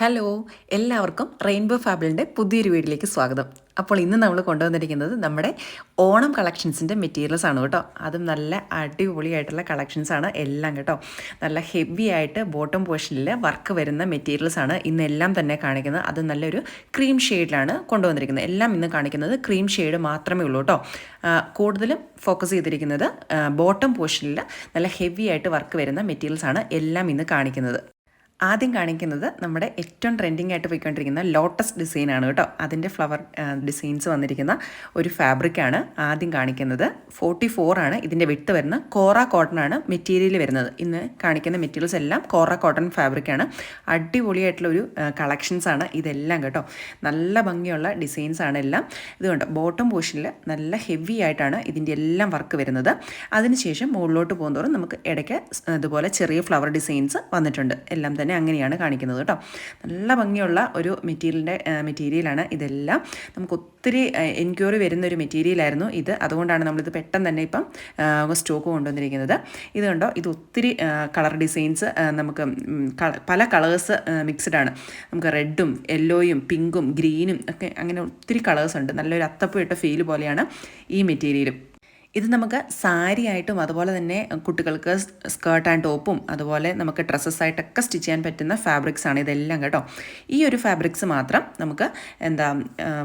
Hello എല്ലാവർക്കും rainbow ഫാബിളിന്റെ പുതിയൊരു വീഡിയോയിലേക്ക് സ്വാഗതം. അപ്പോൾ ഇന്ന് നമ്മൾ കൊണ്ടുവന്നിരിക്കുന്നത് നമ്മുടെ ഓണം കളക്ഷൻസിന്റെ മെറ്റീരിയൽസ് ആണ് കേട്ടോ. അതും നല്ല അടിപൊളിയായിട്ടുള്ള കളക്ഷൻസ് ആണ് എല്ലാം കേട്ടോ. നല്ല ഹെവി ആയിട്ട് ബോട്ടം പോർഷനിൽ വർക്ക് വരുന്ന മെറ്റീരിയൽസ് ആണ് ഇന്ന് എല്ലാം തന്നെ കാണിക്കുന്നത്. അത് നല്ലൊരു ക്രീം ഷെയ്ഡിലാണ് കൊണ്ടുവന്നിരിക്കുന്നത്. എല്ലാം ഇന്ന് കാണിക്കുന്നത് ക്രീം ഷെയ്ഡ് മാത്രമേ ഉള്ളൂ കേട്ടോ. കൂടുതലും ഫോക്കസ് ചെയ്തിരിക്കുന്നത് ബോട്ടം പോർഷനിൽ നല്ല ഹെവി ആയിട്ട് വർക്ക് വരുന്ന മെറ്റീരിയൽസ് ആണ് എല്ലാം ഇന്ന് കാണിക്കുന്നത്. ആദ്യം കാണിക്കുന്നത് നമ്മുടെ ഏറ്റവും ട്രെൻഡിങ് ആയിട്ട് പോയിക്കൊണ്ടിരിക്കുന്ന ലോട്ടസ് ഡിസൈനാണ് കേട്ടോ. അതിന്റെ ഫ്ലവർ ഡിസൈൻസ് വന്നിരിക്കുന്ന ഒരു ഫാബ്രിക്കാണ് ആദ്യം കാണിക്കുന്നത്. ഫോർട്ടി ഫോർ ആണ്. ഇതിന്റെ വിട്ട് വരുന്ന കോറ കോട്ടൺ ആണ് മെറ്റീരിയൽ വരുന്നത്. ഇന്ന് കാണിക്കുന്ന മെറ്റീരിയൽസ് എല്ലാം കോറ കോട്ടൺ ഫാബ്രിക്കാണ് അടിപൊളിയായിട്ടുള്ള ഒരു കളക്ഷൻസ് ആണ് ഇതെല്ലാം കേട്ടോ. നല്ല ഭംഗിയുള്ള ഡിസൈൻസ് ആണ് എല്ലാം. ഇതുകൊണ്ട് ബോട്ടം പോർഷനിൽ നല്ല ഹെവി ആയിട്ടാണ് ഇതിന്റെ എല്ലാം വർക്ക് വരുന്നത്. അതിനുശേഷം മുകളിലോട്ട് പോകുന്നതോറും നമുക്ക് ഇടയ്ക്ക് ഇതുപോലെ ചെറിയ ഫ്ലവർ ഡിസൈൻസ് വന്നിട്ടുണ്ട്. എല്ലാം തന്നെ അങ്ങനെയാണ് കാണിക്കുന്നത് കേട്ടോ. നല്ല ഭംഗിയുള്ള ഒരു മെറ്റീരിയലിന്റെ മെറ്റീരിയലാണ് ഇതെല്ലാം. നമുക്ക് ഒത്തിരി എൻക്വയറി വരുന്ന ഒരു മെറ്റീരിയലായിരുന്നു ഇത്. അതുകൊണ്ടാണ് നമ്മളിത് പെട്ടെന്ന് തന്നെ ഇപ്പം സ്റ്റോക്ക് കൊണ്ടുവന്നിരിക്കുന്നത്. ഇത് കണ്ടോ? ഇത് ഒത്തിരി കളർ ഡിസൈൻസ് നമുക്ക് പല കളേഴ്സ് മിക്സ്ഡ് ആണ് നമുക്ക് റെഡും യെല്ലോയും പിങ്കും ഗ്രീനും ഒക്കെ അങ്ങനെ ഒത്തിരി കളേഴ്സ് ഉണ്ട്. നല്ലൊരു അത്തപ്പൂ ഇട്ട ഫീൽ പോലെയാണ് ഈ മെറ്റീരിയലും. ഇത് നമുക്ക് സാരി ആയിട്ടും അതുപോലെ തന്നെ കുട്ടികൾക്ക് സ്കേർട്ട് ആൻഡ് ടോപ്പും അതുപോലെ നമുക്ക് ഡ്രസ്സസ് ആയിട്ടൊക്കെ സ്റ്റിച്ച് ചെയ്യാൻ പറ്റുന്ന ഫാബ്രിക്സ് ആണ് ഇതെല്ലാം കേട്ടോ. ഈ ഒരു ഫാബ്രിക്സ് മാത്രം നമുക്ക് എന്താ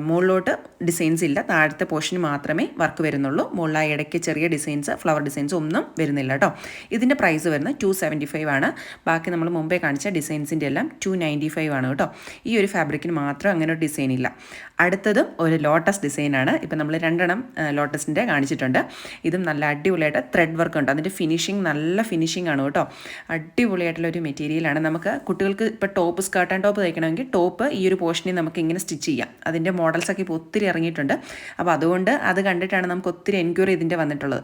മുകളിലോട്ട് ഡിസൈൻസ് ഇല്ല താഴത്തെ പോർഷന് മാത്രമേ വർക്ക് വരുന്നുള്ളൂ. മുകളിലായി ഇടയ്ക്ക് ചെറിയ ഡിസൈൻസ് ഫ്ലവർ ഡിസൈൻസ് ഒന്നും വരുന്നില്ല കേട്ടോ. ഇതിന്റെ പ്രൈസ് വരുന്നത് ടു സെവന്റി ഫൈവ് ആണ്. ബാക്കി നമ്മൾ മുമ്പേ കാണിച്ച ഡിസൈൻസിന്റെ എല്ലാം ടു നയന്റി ഫൈവ് ആണ് കേട്ടോ. ഈ ഒരു ഫാബ്രിക്കിന് മാത്രം അങ്ങനെ ഒരു ഡിസൈൻ ഇല്ല. അടുത്തതും ഒരു ലോട്ടസ് ഡിസൈനാണ് ഇപ്പം നമ്മൾ രണ്ടെണ്ണം ലോട്ടസിന്റെ കാണിച്ചിട്ടുണ്ട്. ഇതും നല്ല അടിപൊളിയായിട്ട് ത്രെഡ് വർക്ക് ഉണ്ട്. അതിന്റെ ഫിനിഷിങ് നല്ല ഫിനിഷിംഗ് ആണ് കേട്ടോ. അടിപൊളിയായിട്ടുള്ള ഒരു മെറ്റീരിയലാണ് നമുക്ക് കുട്ടികൾക്ക് ഇപ്പോൾ ടോപ്പ് സ്കേർട്ട് ആൻഡ് ടോപ്പ് തയ്ക്കണമെങ്കിൽ ടോപ്പ് ഈ ഒരു പോർഷനിൽ നമുക്ക് ഇങ്ങനെ സ്റ്റിച്ച് ചെയ്യാം. അതിന്റെ മോഡൽസൊക്കെ ഇപ്പോൾ ഒത്തിരി ഇറങ്ങിയിട്ടുണ്ട്. അപ്പോൾ അതുകൊണ്ട് അത് കണ്ടിട്ടാണ് നമുക്ക് ഒത്തിരി എൻക്വയറി ഇതിന്റെ വന്നിട്ടുള്ളത്.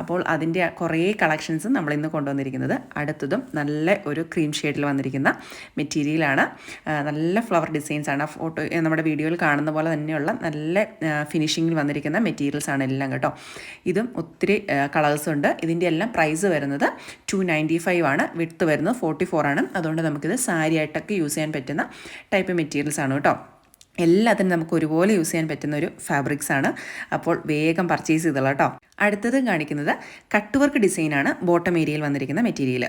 അപ്പോൾ അതിന്റെ കുറേ കളക്ഷൻസ് നമ്മൾ ഇന്ന് കൊണ്ടുവന്നിരിക്കുന്നത്. അടുത്തതും നല്ല ഒരു ക്രീം ഷെയ്ഡിൽ വന്നിരിക്കുന്ന മെറ്റീരിയലാണ് നല്ല ഫ്ലവർ ഡിസൈൻസ് ആണ്. ഫോട്ടോ നമ്മുടെ വീഡിയോയിൽ കാണുന്ന പോലെ തന്നെയുള്ള നല്ല ഫിനിഷിങ്ങിൽ വന്നിരിക്കുന്ന മെറ്റീരിയൽസ് ആണ് എല്ലാം കേട്ടോ. ഇതും ഒത്തിരി കളേഴ്സ് ഉണ്ട്. ഇതിന്റെ എല്ലാം പ്രൈസ് വരുന്നത് ടു നയന്റി ഫൈവ് ആണ്. വിട്ട് വരുന്നത് ഫോർട്ടി ഫോർ ആണ്. അതുകൊണ്ട് നമുക്കിത് സാരി ആയിട്ടൊക്കെ യൂസ് ചെയ്യാൻ പറ്റുന്ന ടൈപ്പ് മെറ്റീരിയൽസ് ആണ് കേട്ടോ. എല്ലാത്തിനും നമുക്ക് ഒരുപോലെ യൂസ് ചെയ്യാൻ പറ്റുന്ന ഒരു ഫാബ്രിക്സ് ആണ്. അപ്പോൾ വേഗം പർച്ചേസ് ചെയ്തോളാം കേട്ടോ. അടുത്തത് കാണിക്കുന്നത് കട്ട് വർക്ക് ഡിസൈനാണ്. ബോട്ടം ഏരിയയിൽ വന്നിരിക്കുന്ന മെറ്റീരിയൽ.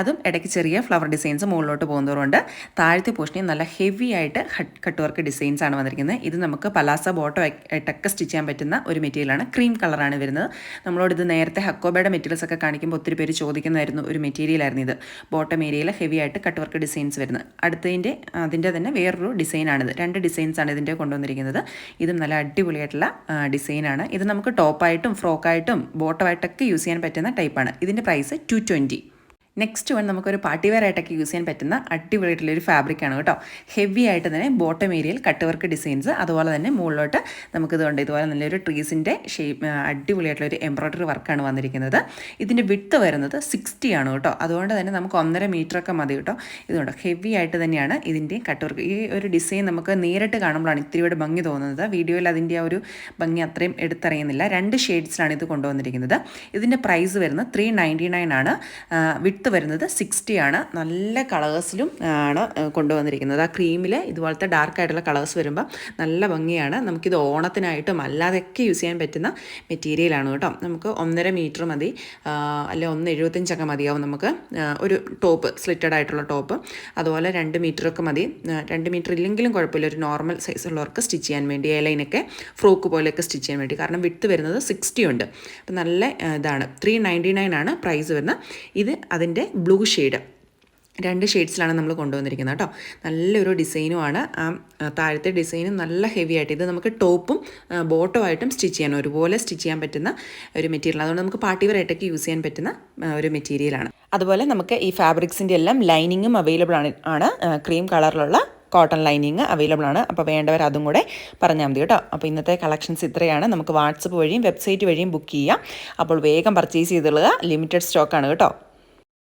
അതും ഇടയ്ക്ക് ചെറിയ ഫ്ലവർ ഡിസൈൻസ് മുകളിലോട്ട് പോകുന്നതുകൊണ്ട് താഴത്തെ പോർഷനിൽ നല്ല ഹെവി ആയിട്ട് കട്ട് വർക്ക് ഡിസൈൻസ് ആണ് വന്നിരിക്കുന്നത്. ഇത് നമുക്ക് പലാസ ബോട്ടോ ആയിട്ടൊക്കെ സ്റ്റിച്ച് ചെയ്യാൻ പറ്റുന്ന ഒരു മെറ്റീരിയലാണ് ക്രീം കളറാണ് വരുന്നത്. നമ്മളോട് ഇത് നേരത്തെ ഹക്കോബയുടെ മെറ്റീരിയൽസ് ഒക്കെ കാണിക്കുമ്പോൾ ഒത്തിരി പേര് ചോദിക്കുന്നതായിരുന്നു ഒരു മെറ്റീരിയലായിരുന്നു ഇത്. ബോട്ടം ഏരിയയിൽ ഹെവി ആയിട്ട് കട്ട് വർക്ക് ഡിസൈൻസ് വരുന്നത്. അടുത്തതിന്റെ അതിന്റെ തന്നെ വേറൊരു ഡിസൈനാണിത്. രണ്ട് ഡിസൈൻസ് ആണ് ഇതിന്റെ കൊണ്ടുവന്നിരിക്കുന്നത്. ഇതും നല്ല അടിപൊളിയായിട്ടുള്ള ഡിസൈനാണ്. ഇത് നമുക്ക് ടോപ്പായിട്ടും ഫ്രോക്കായിട്ടും ബോട്ടമായിട്ടൊക്കെ യൂസ് ചെയ്യാൻ പറ്റുന്ന ടൈപ്പാണ് ഇതിന്റെ price two twenty next one നമുക്കൊരു പാർട്ടി വെയർ ആയിട്ടൊക്കെ യൂസ് ചെയ്യാൻ പറ്റുന്ന അടിപൊളിയായിട്ടുള്ളൊരു ഫാബ്രിക്കാണ് കേട്ടോ. ഹെവി ആയിട്ട് തന്നെ ബോട്ടം ഏരിയയിൽ കട്ട് വർക്ക് ഡിസൈൻസ് അതുപോലെ തന്നെ മുകളിലോട്ട് നമുക്ക് ഇതുകൊണ്ട് ഇതുപോലെ നല്ലൊരു ട്രീസിന്റെ ഷേപ്പ് അടിപൊളിയായിട്ടുള്ള ഒരു എംബ്രോയ്ഡറി വർക്കാണ് വന്നിരിക്കുന്നത്. ഇതിന്റെ വിട്ട് വരുന്നത് സിക്സ്റ്റി ആണ് കേട്ടോ. അതുകൊണ്ട് തന്നെ നമുക്ക് ഒന്നര മീറ്റർ ഒക്കെ മതി കേട്ടോ. ഇതുകൊണ്ട് ഹെവി ആയിട്ട് തന്നെയാണ് ഇതിന്റെ കട്ട് വർക്ക് ഈ ഒരു ഡിസൈൻ നമുക്ക് നേരിട്ട് കാണുമ്പോഴാണ് ഇത്തിരിയുടെ ഭംഗി തോന്നുന്നത്. വീഡിയോയിൽ അതിന്റെ ആ ഒരു ഭംഗി അത്രയും എടുത്തറിയുന്നില്ല. രണ്ട് ഷെയ്ഡ്സിലാണ് ഇത് കൊണ്ടുവന്നിരിക്കുന്നത്. ഇതിന്റെ പ്രൈസ് വരുന്നത് ത്രീ നയന്റി നയൻ ആണ്. വിട്ട് വരുന്നത് സിക്സ്റ്റി ആണ്. നല്ല കളേഴ്സിലും ആണ് കൊണ്ടുവന്നിരിക്കുന്നത്. ആ ക്രീമിൽ ഇതുപോലത്തെ ഡാർക്ക് ആയിട്ടുള്ള കളേഴ്സ് വരുമ്പോൾ നല്ല ഭംഗിയാണ്. നമുക്കിത് ഓണത്തിനായിട്ടും അല്ലാതെയൊക്കെ യൂസ് ചെയ്യാൻ പറ്റുന്ന മെറ്റീരിയലാണ് കേട്ടോ. നമുക്ക് ഒന്നര മീറ്റർ മതി. അല്ലെ ഒന്ന് എഴുപത്തഞ്ചൊക്കെ മതിയാവും നമുക്ക്. ഒരു ടോപ്പ് സ്ലിറ്റഡ് ആയിട്ടുള്ള ടോപ്പ് അതുപോലെ രണ്ട് മീറ്ററൊക്കെ മതി. രണ്ട് മീറ്റർ ഇല്ലെങ്കിലും കുഴപ്പമില്ല. ഒരു നോർമൽ സൈസുള്ളവർക്ക് സ്റ്റിച്ച് ചെയ്യാൻ വേണ്ടി ഏലൈനൊക്കെ ഫ്രോക്ക് പോലെയൊക്കെ സ്റ്റിച്ച് ചെയ്യാൻ വേണ്ടി. കാരണം വിട്ട് വരുന്നത് സിക്സ്റ്റി ഉണ്ട്. അപ്പം നല്ല ഇതാണ്. ത്രീ നയന്റി നയൻ ആണ് പ്രൈസ് വരുന്നത്. ഇത് അതിന്റെ ബ്ലൂ ഷെയ്ഡ്. രണ്ട് ഷെയ്ഡ്സിലാണ് നമ്മൾ കൊണ്ടുവന്നിരിക്കുന്നത് കേട്ടോ. നല്ലൊരു ഡിസൈനുമാണ്. ആ താഴത്തെ ഡിസൈനും നല്ല ഹെവി ആയിട്ട് ഇത് നമുക്ക് ടോപ്പും ബോട്ടമായിട്ടും സ്റ്റിച്ച് ചെയ്യാൻ ഒരുപോലെ സ്റ്റിച്ച് ചെയ്യാൻ പറ്റുന്ന ഒരു മെറ്റീരിയൽ. അതുകൊണ്ട് നമുക്ക് പാർട്ടി വെയർ ആയിട്ടൊക്കെ യൂസ് ചെയ്യാൻ പറ്റുന്ന ഒരു മെറ്റീരിയലാണ്. അതുപോലെ നമുക്ക് ഈ ഫാബ്രിക്സിന്റെ എല്ലാം ലൈനിങ്ങും അവൈലബിൾ ആണ് ആണ് ക്രീം കളറിലുള്ള കോട്ടൺ ലൈനിങ് അവൈലബിൾ ആണ്. അപ്പോൾ വേണ്ടവർ അതും കൂടെ പറഞ്ഞാൽ മതി കേട്ടോ. അപ്പോൾ ഇന്നത്തെ കളക്ഷൻസ് ഇത്രയാണ്. നമുക്ക് വാട്സപ്പ് വഴിയും വെബ്സൈറ്റ് വഴിയും ബുക്ക് ചെയ്യാം. അപ്പോൾ വേഗം പർച്ചേസ് ചെയ്തുള്ളത് ലിമിറ്റഡ് സ്റ്റോക്കാണ് കേട്ടോ.